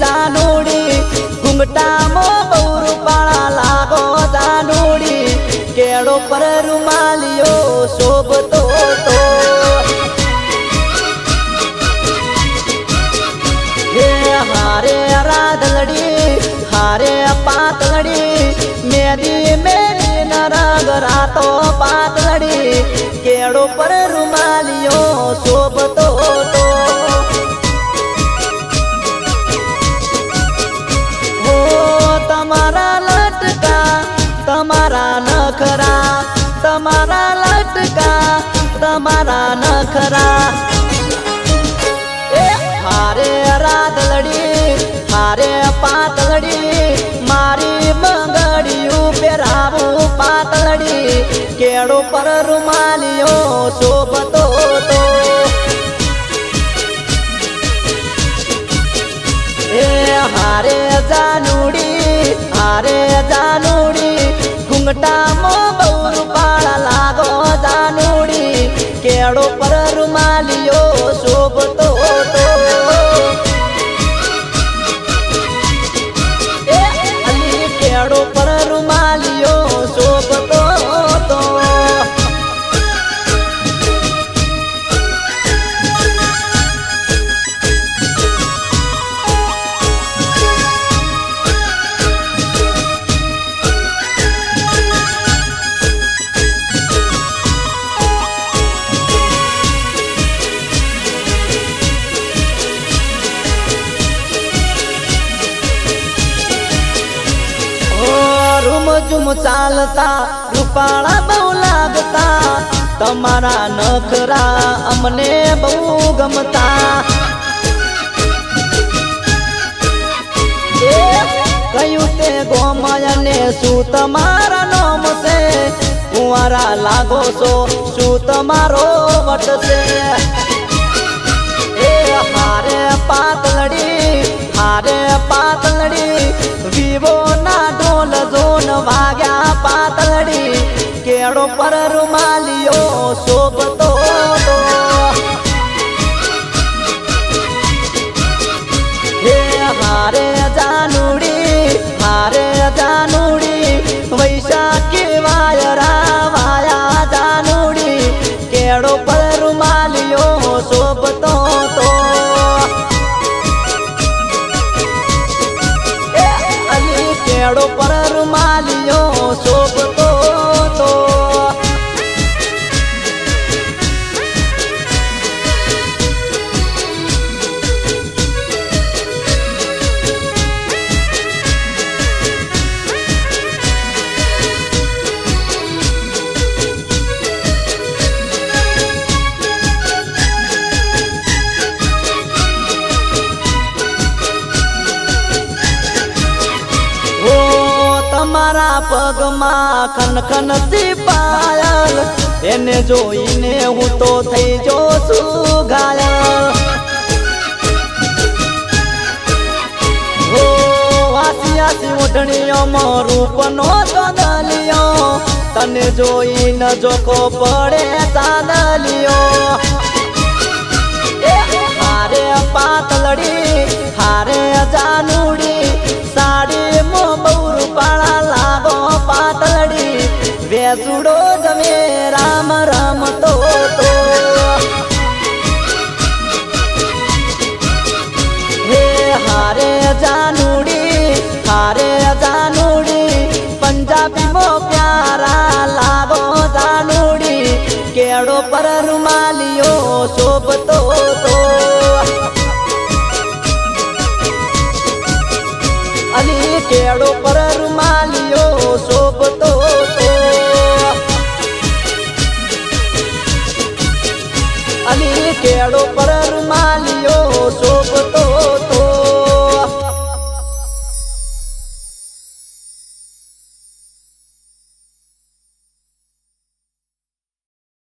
જાનુડી ઘૂંઘટામાં બહુ રૂપાળા લાગો જાનુડી કેળો પર રૂમાલિયો શોભતો તમારા લટકા, તમારા નખરા. હારે રાધલડી હારે પાતળડી મારી બંગડીયું પહેરાવું પાતળડી કેળો પર રૂમાલિયો શોભતો તો એ હારે જાનુડી હારે જાનુડી, ઘૂંઘટામાં બહુ રૂપાળા લાગો દાનુડી કેળો પર રૂમાલિયો શોભતો તો કેળો ઝુમ ચાલતા, રૂપાળા બહુ લાગતા. તમારા નખરા અમને બહુ ગમતા. કયું તે ગોમયને શું તમારા નામ છે? કુંવારા લાગો છો, શું તમારો વટ છે? કેળો પર રૂમાલિયો પગમાં ખન ખન પાયલ એને જોઈને હું તો થઈ જો છું ઘાયલ. ઓઢણીઓમાં રૂપનો તને જોઈને જોખો પડે ચાંદલિયો વેસુડો તમે રામ રામ તો હે હારે જાનુડી હારે જાનુડી, પંજાબી મો પ્યારા લાગો જાનુડી, કેળો પર રૂમાલિયો શોભતો તો. અલી કેળો પર